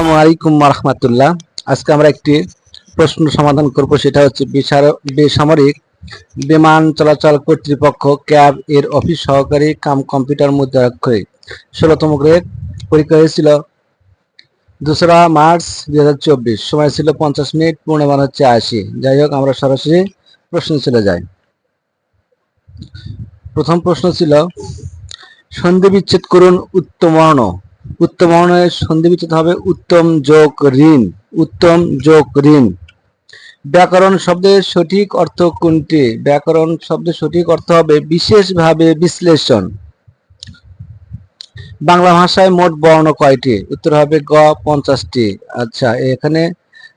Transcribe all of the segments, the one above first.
আসসালামু আলাইকুম রহমতুল্লাহ। আজকে আমরা একটি প্রশ্ন সমাধান করব, সেটা হচ্ছে বেসামরিক বিমান চলাচল কর্তৃপক্ষ ক্যাব এর অফিস সহকারী কাম কম্পিউটার মুদ্রাক্ষরিক ষোলোতম গ্রেড, পরীক্ষা হয়েছিল দোসরা মার্চ দুই হাজার চব্বিশ। সময় ছিল পঞ্চাশ মিনিট, পূর্ণমান হচ্ছে আশি। যাই হোক, আমরা সরাসরি প্রশ্ন চলে যাই। প্রথম প্রশ্ন ছিল, সন্ধি বিচ্ছেদ করুন উত্তমর্ণ। উত্তমর্ণের সন্ধি বিচ্ছেদ হবে উত্তম যোগ ঋণ, উত্তম যোগ ঋণ। ব্যাকরণ শব্দের সঠিক অর্থ কোনটি? ব্যাকরণ শব্দের সঠিক অর্থ হবে বিশেষভাবে বিশ্লেষণ। বাংলা ভাষায় মোট বর্ণ কয়টি? উত্তর হবে গ, পঞ্চাশটি। আচ্ছা এখানে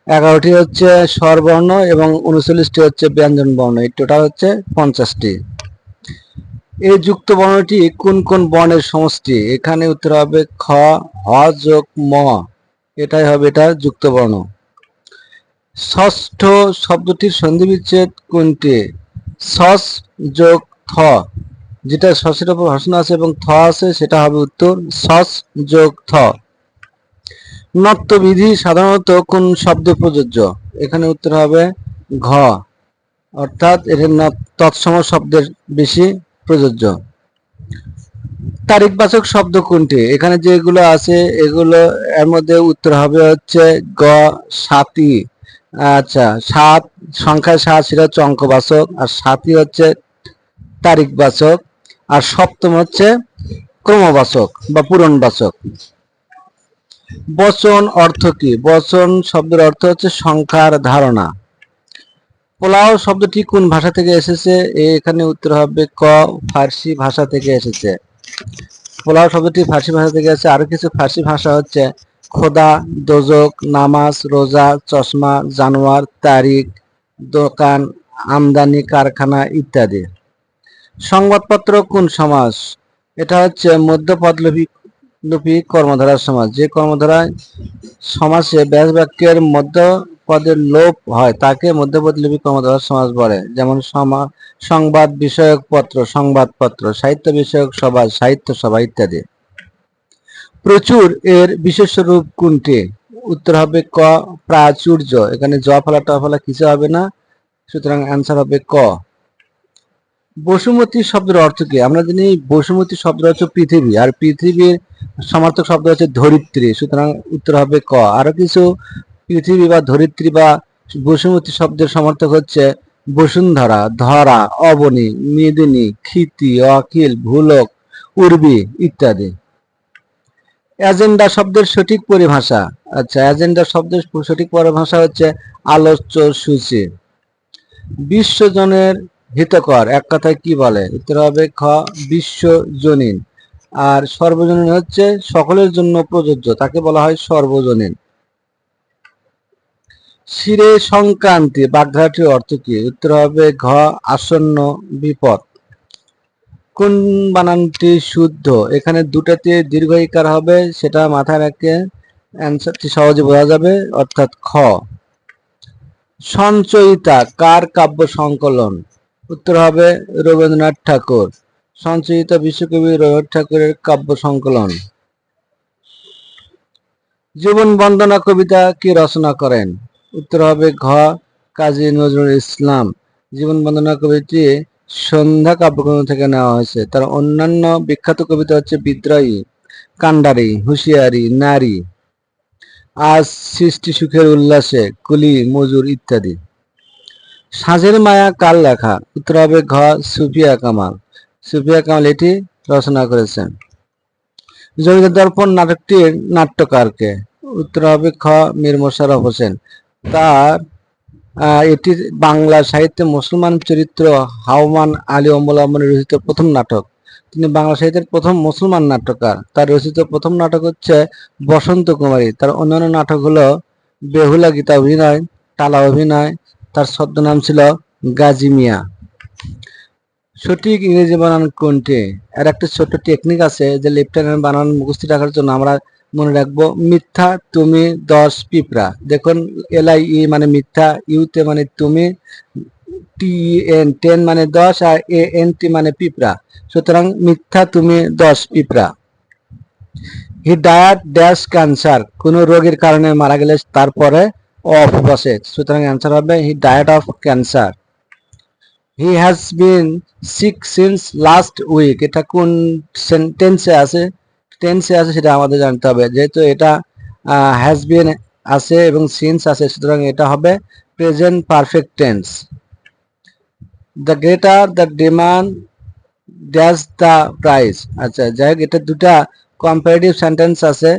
এগারোটি হচ্ছে স্বরবর্ণ এবং উনচল্লিশটি হচ্ছে ব্যঞ্জন বর্ণ এই টোটাল হচ্ছে পঞ্চাশটি। এই যুক্ত বর্ণটি কোন কোন বর্ণের সমষ্টি? এখানে উত্তর হবে খ হ যোগ, ম। এটাই হবে এটা যুক্ত বর্ণ। ষষ্ঠ শব্দটির সন্ধি বিচ্ছেদ কোনটি? সস যোগ থ, যেটা সসের উপর ভাষণ আছে এবং থ আছে, সেটা হবে উত্তর সস যোগ থ। নত্যবিধি সাধারণত কোন শব্দে প্রযোজ্য? এখানে উত্তর হবে ঘ। অর্থাৎ এর তৎসম শব্দের বেশি প্রযোজ্য। তারিখবাচক শব্দ কোনটি? এখানে যেগুলো আছে, এগুলো এর মধ্যে উত্তর হবে হচ্ছে গ, সাতি। আচ্ছা সাত সংখ্যায় সাত সেটা হচ্ছে অঙ্কবাচক, আর সাতই হচ্ছে তারিখবাচক, আর সপ্তম হচ্ছে ক্রমবাচক বা পূরণবাচক। বচন অর্থ কি? বচন শব্দের অর্থ হচ্ছে সংখ্যার ধারণা। পোলাও শব্দটি কোন ভাষা থেকে এসেছে? এখানে উত্তর হবে ক, ফার্সি ভাষা থেকে এসেছে। পোলাও শব্দটি ফার্সি ভাষা থেকে এসেছে। আরও কিছু ফার্সি ভাষা হচ্ছে খোদা, দোজক, নামাজ, রোজা, চশমা, জানোয়ার, তারিখ, দোকান, আমদানি, কারখানা ইত্যাদি। সংবাদপত্র কোন সমাজ? এটা হচ্ছে মধ্যপদলোপী, লোপী কর্মধারার সমাজ। যে কর্মধারায় সমাসে ব্যাস বাক্যের মধ্য পদের লোপ হয়, তাকে মধ্যপদলোপী কর্মধারার সমাজ বলে। যেমন সংবাদ বিষয়ক পত্র, সংবাদপত্র, সাহিত্য বিষয়ক সভা, সাহিত্য সভা ইত্যাদি। প্রচুর এর বিশেষ রূপ কোনটি? উত্তর হবে ক, প্রাচুর্য। এখানে জ ফলা, ট কিছু হবে না, সুতরাং অ্যান্সার হবে ক। বসুমতী শব্দের অর্থ কি? আমরা জানি বসুমতী শব্দ হচ্ছে পৃথিবী, আর পৃথিবীর সমার্থক শব্দ হচ্ছে ধরিত্রী, সুতরাং উত্তর হবে ক। আরও কিছু পৃথিবী বা ধরিত্রী বা বসুমতী শব্দের সমর্থক হচ্ছে বসুন্ধরা, ধরা, অবনী, মেদিনী, ক্ষিতি, অখিল, ভুলক, উর্বি ইত্যাদি। এজেন্ডা শব্দের সঠিক পরিভাষা আচ্ছা এজেন্ডা শব্দের সঠিক পরিভাষা হচ্ছে আলোচ্য সূচি। বিশ্বজনের হিতকর, এক কথায় কি বলে? উত্তর হবে খ, বিশ্বজনীন। আর সর্বজনীন হচ্ছে সকলের জন্য প্রযোজ্য, তাকে বলা হয় সর্বজনীন। শিরে সংক্রান্তি বাগধারাটির অর্থ কি? উত্তর হবে ঘ, আসন্ন বিপদ। কোন বানানটি শুদ্ধ? এখানে দুটাতে দীর্ঘ ইকার হবে, সেটা মাথায় রেখে অ্যান্সারটি সহজে বোঝা যাবে, অর্থাৎ খ। সঞ্চয়িতা, কার কাব্য সংকলন? উত্তর হবে রবীন্দ্রনাথ ঠাকুর। সঞ্চয়িতা বিশ্বকবি রবীন্দ্রনাথ ঠাকুরের কাব্য সংকলন। জীবন বন্দনা কবিতা কি রচনা করেন? উত্তর হবে ঘ, কাজী নজরুল ইসলাম। জীবন বন্দনা কবিটি সন্ধ্যা কাব্যগ্রন্থ থেকে নেওয়া হয়েছে। তার অন্যান্য বিখ্যাত কবিতা হচ্ছে বিদ্রোহী কান্ডারি হুঁশিয়ারি, নারী, আজ সৃষ্টি সুখের উল্লাসে, কুলি, মজুর ইত্যাদি। সাঁঝের মায়া কাল লেখা? উত্তর হবে ঘ, সুফিয়া কামাল। সুফিয়া কামাল এটি রচনা করেছেন। জমিদার দর্পণ নাটকটির নাট্যকারকে। উত্তর হবে খ, মীর মোশাররফ হোসেন। তার এটি বাংলা সাহিত্যে মুসলমান চরিত্র হাওমান আলী অম্বলম্বনের রচিত প্রথম নাটক। তিনি বাংলা সাহিত্যের প্রথম মুসলমান নাট্যকার। তার রচিত প্রথম নাটক হচ্ছে বসন্ত কুমারী। তার অন্যান্য নাটক হলো বেহুলা গীতা অভিনয়, টালা অভিনয়। তার ছদ্মনাম ছিল গাজী মিয়া। সঠিক ইংরেজি বানান কোনটি? আর একটা ছোট্ট টেকনিক আছে যে লেফটেন্যান্ট বানান মুখস্থ রাখার জন্য আমরা মনে রাখব, মিথ্যা তুমি দশ পিঁপড়া। দেখুন এল আই ই মানে মিথ্যা, ইউতে মানে তুমি টি এন টেন মানে দশ, আর এ এন টি মানে পিঁপড়া। সুতরাং মিথ্যা তুমি দশ পিঁপড়া। হি ডায়ার ড্যাশ ক্যান্সার, কোনো রোগের কারণে মারা গেলে তারপরে অফ বসে। সুতরাং অ্যান্সার হবে he died of cancer. He has been sick since last week. এটা কোন সেন্টেন্সে আছে? টেন্সে আছে সেটা আমাদের জানতে হবে। যেহেতু এটা হ্যাজ বিন আছে এবং সিন্স আছে, সুতরাং এটা হবে present perfect tense the greater the demand dash the price আচ্ছা যাই হোক, এটা দুটা কম্পারেটিভ সেন্টেন্স আছে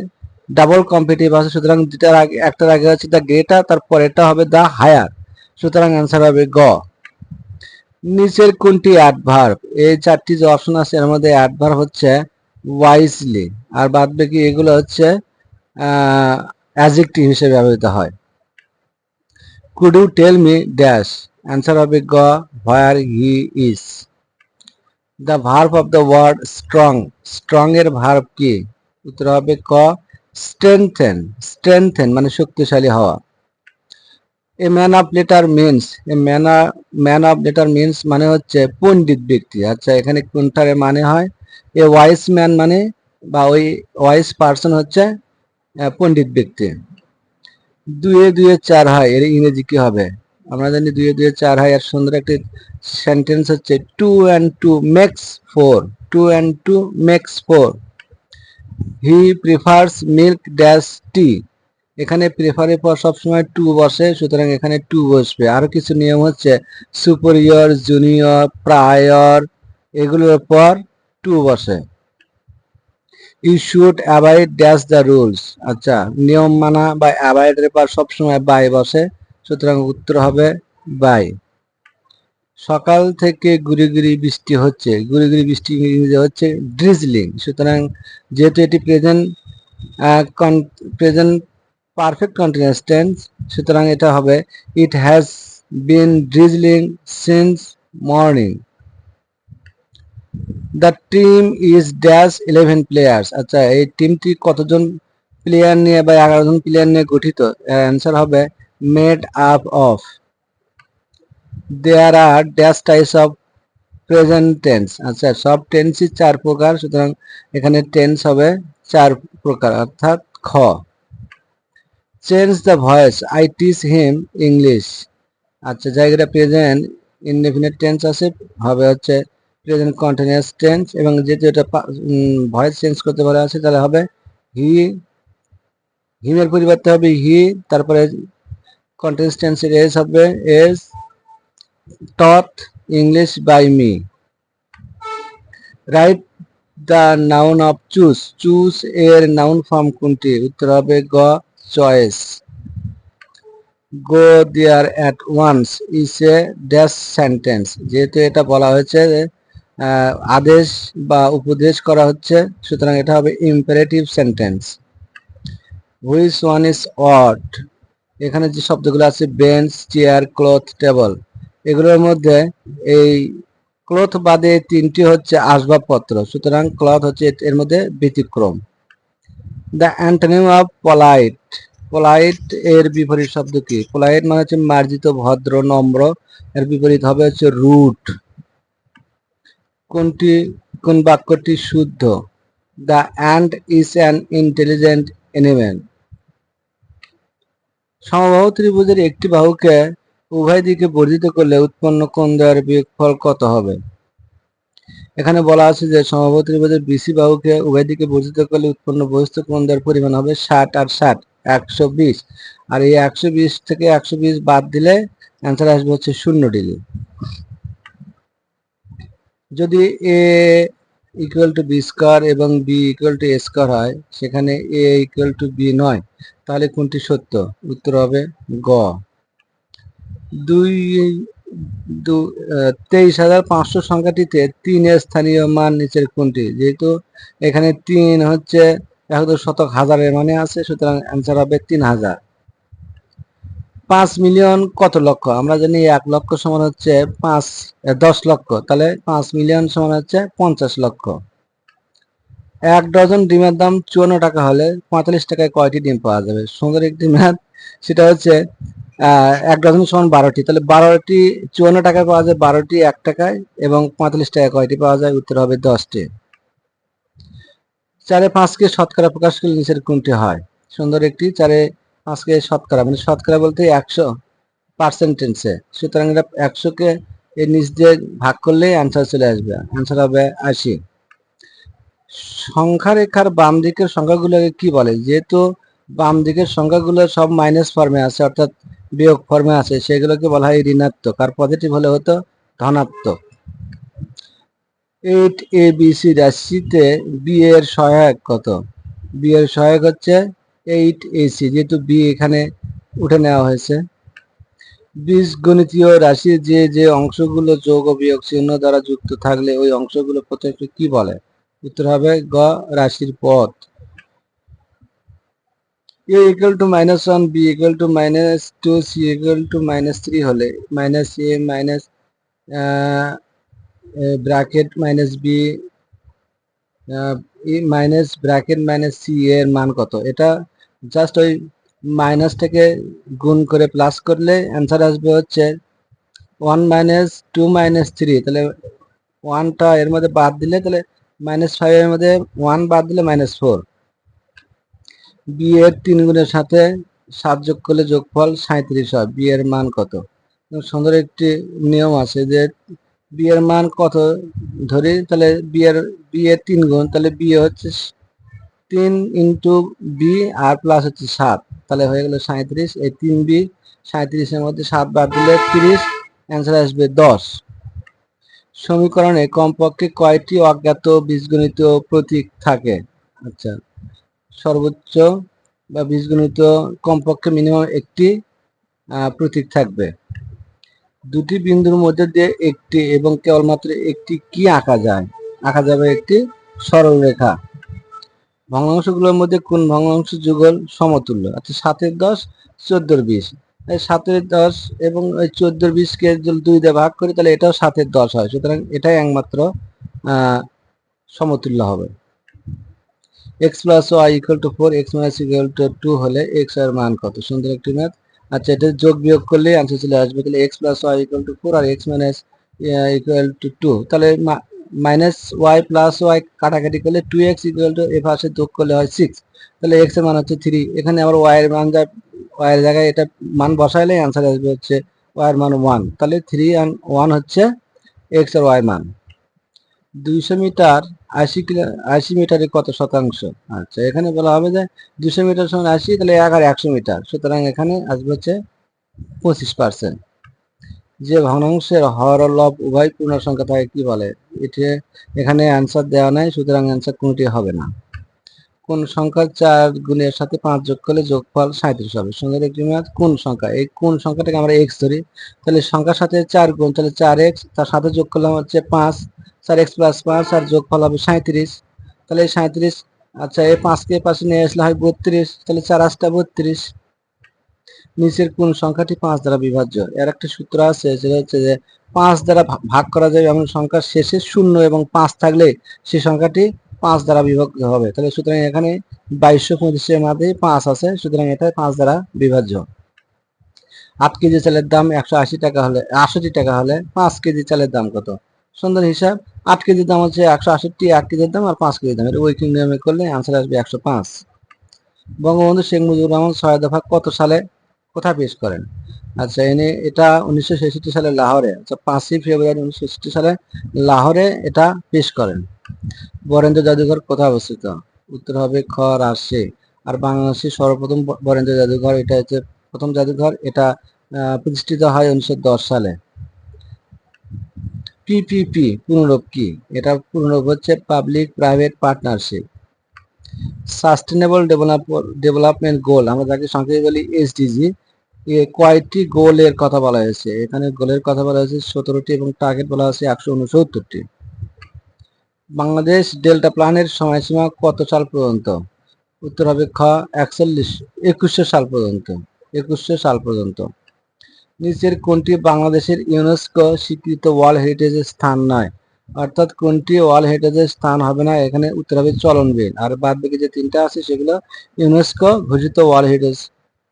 ডাবল কম্পিটিভ আছে, সুতরাং দুটার আগে, একটার আগে হচ্ছে দ্য গ্রেটার তারপর এটা হবে দ্য হায়ার সুতরাং অ্যান্সার হবে গ। নিচের কোনটি অ্যাডভার্ব এই চারটি যে অপশন আছে, এর মধ্যে অ্যাডভার্ব হচ্ছে ওয়াইজলি আর বাদ বাকি এগুলো হচ্ছে অ্যাজেক্টিভ হিসেবে ব্যবহৃত হয়। Could you tell me dash answer হবে গ where he is the verb of the word strong strong এর ভার্ব কি? উত্তর হবে ক স্ট্রেংথেন স্ট্রেংথেন মানে শক্তিশালী হওয়া। A man of letter means a man man of letter means মানে হচ্ছে পণ্ডিত ব্যক্তি। আচ্ছা এখানে কোনটার মানে হয়? এ ওয়াইস ম্যান মানে বা ওই ওয়াইস পার্সন হচ্ছে পণ্ডিত ব্যক্তি। দুয়ে দুয়ে চার হয়, এর ইংরেজি কি হবে? আমরা জানি দুয়ে দুয়ে চার হয় আর সুন্দর একটি সেন্টেন্স হচ্ছে two and two makes four two and two makes four he prefers milk dash tea এখানে প্রেফারের পর সবসময় টু বসে, সুতরাং এখানে টু বসবে। আরও কিছু নিয়ম হচ্ছে সুপেরিয়র জুনিয়র প্রায়র এগুলোর পর টু বসে। You should avoid dash the rules আচ্ছা নিয়ম মানা বা অ্যাভয়েডের পর সবসময় বাই বসে, সুতরাং উত্তর হবে বাই সকাল থেকে গুড়ি বৃষ্টি হচ্ছে, গুড়ি বৃষ্টি ইংরেজি হচ্ছে ড্রিজলিং সুতরাং যেহেতু এটি present present perfect continuous tense সুতরাং এটা হবে it has been drizzling since morning the team is dash eleven players আচ্ছা এই টিমটি কতজন প্লেয়ার নিয়ে বা এগারো জন প্লেয়ার নিয়ে গঠিত? অ্যান্সার হবে made up of there are dash types of present tense আচ্ছা সব টেন্সই চার প্রকার, সুতরাং এখানে টেন্স হবে চার প্রকার, অর্থাৎ খ। Change the voice I teach him English আচ্ছা জায়গাটা প্রেজেন্ট ইনডেফিনিট টেন্স আছে, হবে হচ্ছে প্রেজেন্ট কন্টিনিউয়াস টেন্স এবং যেহেতু এটা ভয়েস চেঞ্জ করতে বলা আছে, তাহলে হবে হি হিমের পরিবর্তে হবে হি তারপরে কন্টিনিউয়াস টেন্সের এস হবে is taught English by me write the noun of choose choose এর নাউন ফর্ম কোনটি? উত্তর হবে গ choice go there at once is a dash sentence যেহেতু এটা বলা হয়েছে আদেশ বা উপদেশ করা হচ্ছে, সুতরাং এটা হবে imperative sentence which one is ought এখানে যে শব্দগুলো আছে বেঞ্চ চেয়ার ক্লথ টেবল এগুলোর মধ্যে এই ক্লথ বাদে তিনটি হচ্ছে আসবাবপত্র, সুতরাং ক্লথ হচ্ছে এর- মধ্যে ব্যতিক্রম। The antonym of polite polite এর বিপরীত শব্দ কি? পলাইট মানে হচ্ছে মার্জিত, ভদ্র, নম্র, এর বিপরীত হবে হচ্ছে রুট। কোনটি, কোন বাক্যটি শুদ্ধ? The ant is an intelligent animal সমবাহু ত্রিভুজের একটি বাহুকে উভয় দিকে বর্ধিত করলে উৎপন্ন কোণ দ্বয়ের বিয়োগফল কত হবে? এখানে বলা আছে যে সমবাহু ত্রিভুজের বিসি বাহুকে উভয় দিকে বর্ধিত করলে উৎপন্ন বহিস্থ কোণ দ্বয়ের পরিমাণ হবে ষাট আর ষাট, একশো বিশ। আর এই একশো বিশ থেকে একশো বিশ বাদ দিলে অ্যান্সার আসবে হচ্ছে শূন্য ডিগ্রি। যদি A equal to B square এবং B equal to A square হয়, সেখানে এ ইকুয়াল টু বি নয়, তাহলে কোনটি সত্য? উত্তর হবে গ। দুই তেইশ হাজার পাঁচশো সংখ্যাটিতে তিনের স্থানীয় মান নিচের কোনটি? যেহেতু এখানে তিন হচ্ছে একদম শতক হাজারের মানে আছে, সুতরাং অ্যান্সার হবে তিন হাজার। পাঁচ মিলিয়ন কত লক্ষ? আমরা জানি এক লক্ষ সমান হচ্ছে পাঁচ দশ লক্ষ। তাহলে পাঁচ মিলিয়ন সমান হচ্ছে পঞ্চাশ লক্ষ। এক ডজন ডিমের দাম চুয়ান্ন টাকা হলে পঁয়তাল্লিশ টাকায় কয়টি ডিম পাওয়া যাবে? সুন্দর একটি ম্যাথ। সেটা হচ্ছে এক ডজন সমান বারোটি। তাহলে বারোটি, চুয়ান্ন টাকায় পাওয়া যায় বারোটি এক টাকায় এবং পঁয়তাল্লিশ টাকায় কয়টি পাওয়া যায়? উত্তর হবে দশটি। চারে পাঁচকে শতকরা প্রকাশ করলে নিচের কোনটি হয়? সুন্দর একটি। চারে পাঁচকে শতকরা মানে শতকরা বলতে একশো পার্সেন্টেন্সে সুতরাং এটা একশোকে এর নিচ দিয়ে ভাগ করলে অ্যান্সার চলে আসবে। অ্যান্সার হবে আশি। সংখ্যা রেখার বাম দিকের সংখ্যাগুলোকে কি বলে? যেহেতু বাম দিকের সংখ্যাগুলো সব মাইনাস ফর্মে আছে, অর্থাৎ বিয়োগ ফর্মে আছে, সেগুলোকে বলা হয় ঋণাত্মক। আর পজিটিভ হলে হতো ধনাত্মক। এইট এ বি সি রাশিতে বি এর সহায়ক কত? বি এর সহায়ক হচ্ছে এইট এ সি যেহেতু বি এখানে উঠে নেওয়া হয়েছে। বীজগণিতীয় রাশির যে যে অংশগুলো যোগ ও বিয়োগ চিহ্ন দ্বারা যুক্ত থাকলে ওই অংশগুলো প্রত্যেককে কি বলে? উত্তর হবে গ রাশির পথ। A equal to minus one B equal to minus two C equal to minus three হলে minus A minus bracket minus B minus bracket minus C এর মান কত? এটা জাস্ট ওই মাইনাস থেকে গুণ করে প্লাস করলে অ্যান্সার আসবে হচ্ছে one minus two minus three তাহলে ওয়ানটা এর মধ্যে বাদ দিলে তাহলে মাইনাস ফাইভের মধ্যে ওয়ান বাদ দিলে মাইনাস ফোর বি এর তিন গুণের সাথে সাত যোগ করলে যোগফল সাঁত্রিশ হয়। বি এর মান কত? সুন্দর একটি নিয়ম আছে যে বি এর মান কত ধরি? তাহলে বি এর বি তিন গুণ, তাহলে বি হচ্ছে তিন ইন্টু বি আর প্লাস হচ্ছে সাত। তাহলে হয়ে গেল সাঁত্রিশ এই তিন বি সাঁত্রিশের মধ্যে সাত বাদ দিলে তিরিশ। অ্যান্সার আসবে দশ। সমীকরণে কমপক্ষে কয়টি অজ্ঞাত বীজগণিত প্রতীক থাকে? আচ্ছা সর্বোচ্চ বা বীজগণিত কমপক্ষে মিনিমাম একটি প্রতীক থাকবে। দুটি বিন্দুর মধ্যে দিয়ে একটি এবং কেবলমাত্র একটি কি আঁকা যায়? আঁকা যাবে একটি সরল রেখা ভগ্নাংশগুলোর মধ্যে কোন ভগ্নাংশ যুগল সমতুল্য? আচ্ছা সাতের দশ, চোদ্দোর বিশ। সাতের দশ এবং ওই চোদ্দোর বিশকে যদি দুই দিয়ে ভাগ করি, তাহলে এটাও সাতের দশ হয়। সুতরাং এটাই একমাত্র সমতুল্য হবে। X plus Y equal to four, X minus equal to two হলে এক্সের মান কত? সুন্দর একটি ম্যাথ। আচ্ছা এটা যোগ বিয়োগ করলে আনসার চলে আসবে। তাহলে X plus Y equal to four R X minus equal to two. তাহলে মাইনাস ওয়াই প্লাস ওয়াই কাটাকাটি করলে টু এক্স ইকুয়াল টু এ পাশে যোগ করলে হয় সিক্স তাহলে এক্সের মান হচ্ছে থ্রি এখানে আবার ওয়াই মান যা ওয়াই জায়গায় এটা মান বসাইলে আনসার আসবে হচ্ছে ওয়াই মান ওয়ান তাহলে থ্রি অ্যান্ড ওয়ান হচ্ছে এক্সের ওয়াই মান। দুইশো মিটার আশি কিলো আশি মিটারে কত শতাংশ? আচ্ছা এখানে বলা হবে যে দুশো মিটার সমান আশি, তাহলে এক আর একশো মিটার, সুতরাং এখানে আসবে হচ্ছে পঁচিশ পার্সেন্ট যে ভগ্নাংশের হর লব উভয় পূর্ণ সংখ্যা থাকে কি বলে? এটি এখানে অ্যান্সার দেওয়া নাই, সুতরাং অ্যান্সার কোনটি হবে না। কোন সংখ্যার চার গুণের সাথে পাঁচ যোগ করলে যোগফল সাঁত্রিশ হবে। সুন্দর একটি ম্যাথ কোন সংখ্যা? এই কোন সংখ্যাটাকে আমরা এক্স ধরি? তাহলে সংখ্যার সাথে চার গুণ, তাহলে চার এক্স তার সাথে যোগ করলাম হচ্ছে পাঁচ, চার এক্স প্লাস পাঁচ, আর যোগফল হবে সাঁত্রিশ তাহলে সাঁত্রিশ আচ্ছা এই পাঁচকে পাশে নিয়ে আসলে হয় বত্রিশ, তাহলে চার আটটা বত্রিশ। নিচের কোন সংখ্যাটি পাঁচ দ্বারা বিভাজ্য। এর একটা সূত্র আছে, সেটা হচ্ছে যে পাঁচ দ্বারা ভাগ করা যাবে এমন সংখ্যার শেষে শূন্য এবং পাঁচ থাকলে সেই সংখ্যাটি পাঁচ দ্বারা বিভক্ত হবে। তাহলে সুতরাং এখানে বাইশশো পঁচিশের মধ্যে পাঁচ আছে, সুতরাং এটা পাঁচ দ্বারা বিভাজ্য। আট কেজি চালের দাম একশো আশি টাকা হলে আষট্টি টাকা হলে পাঁচ কেজি চালের দাম কত? সুন্দর হিসাব, আট কেজির দাম হচ্ছে একশো আষট্টি এক কেজির দাম আর পাঁচ কেজির দাম। এটা ওইকিং নিয়মে করলে আনসার আসবে একশো পাঁচ। বঙ্গবন্ধু শেখ মুজিবুর রহমান ছয় দফা কত সালে কোথায় পেশ করেন? আচ্ছা এনে এটা উনিশশো সালে লাহোরে আচ্ছা পাঁচই ফেব্রুয়ারি উনিশশো সালে লাহোরে এটা পেশ করেন। বরেন্দ্র জাদুঘর কোথায় অবস্থিত? উত্তর হবে খ, রাজশাহী। আর বাংলাদেশের সর্বপ্রথম বরেন্দ্র জাদুঘর, এটা হচ্ছে প্রথম জাদুঘর, এটা প্রতিষ্ঠিত হয় উনিশশো দশ সালে। পিপিপি পুনরূপ কি? এটা পুনরূপ হচ্ছে public private partnership. Sustainable development goal, আমরা যাকে সংক্ষেপে বলি এসডিজি কয়টি গোলের কথা বলা হয়েছে? এখানে গোলের কথা বলা হয়েছে সতেরোটি এবং টার্গেট বলা হয়েছে একশো উনসত্তরটি। বাংলাদেশ ডেল্টা প্ল্যানের সময়সীমা কত সাল পর্যন্ত? উত্তর হবে খ, একচল্লিশ, একুশশো সাল পর্যন্ত। একুশশো সাল পর্যন্ত। নিচের কোনটি বাংলাদেশের ইউনেস্কো স্বীকৃত ওয়ার্ল্ড হেরিটেজের স্থান নয়? অর্থাৎ কোনটি ওয়ার্ল্ড হেরিটেজের স্থান হবে না? এখানে উত্তর হবে চলনবিল। আর বাদ বাকি যে তিনটা আছে, সেগুলো ইউনেস্কো ঘোষিত ওয়ার্ল্ড হেরিটেজ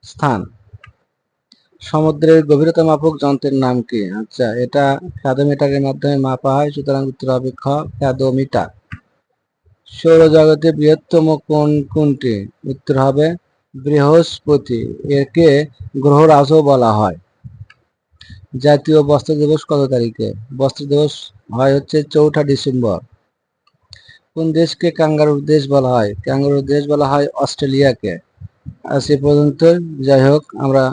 স্থান। সমুদ্রের গভীরতা মাপক যন্ত্রের নাম কি? আচ্ছা এটা ফ্যাদোমিটারের মাধ্যমে মাপা হয়, সুতরাং উত্তর হবে খ ফ্যাদোমিটার সৌরজগতে বৃহত্তম কোন কোনটি? উত্তর হবে বৃহস্পতি, একে গ্রহরাজও বলা হয়। জাতীয় বস্ত্র দিবস কত তারিখে? বস্ত্র দিবস হয় হচ্ছে চৌঠা ডিসেম্বর। কোন দেশকে কাঙ্গারুর দেশ বলা হয়? কাঙ্গারুর দেশ বলা হয় অস্ট্রেলিয়াকে। আজ এ পর্যন্ত যাই হোক, আমরা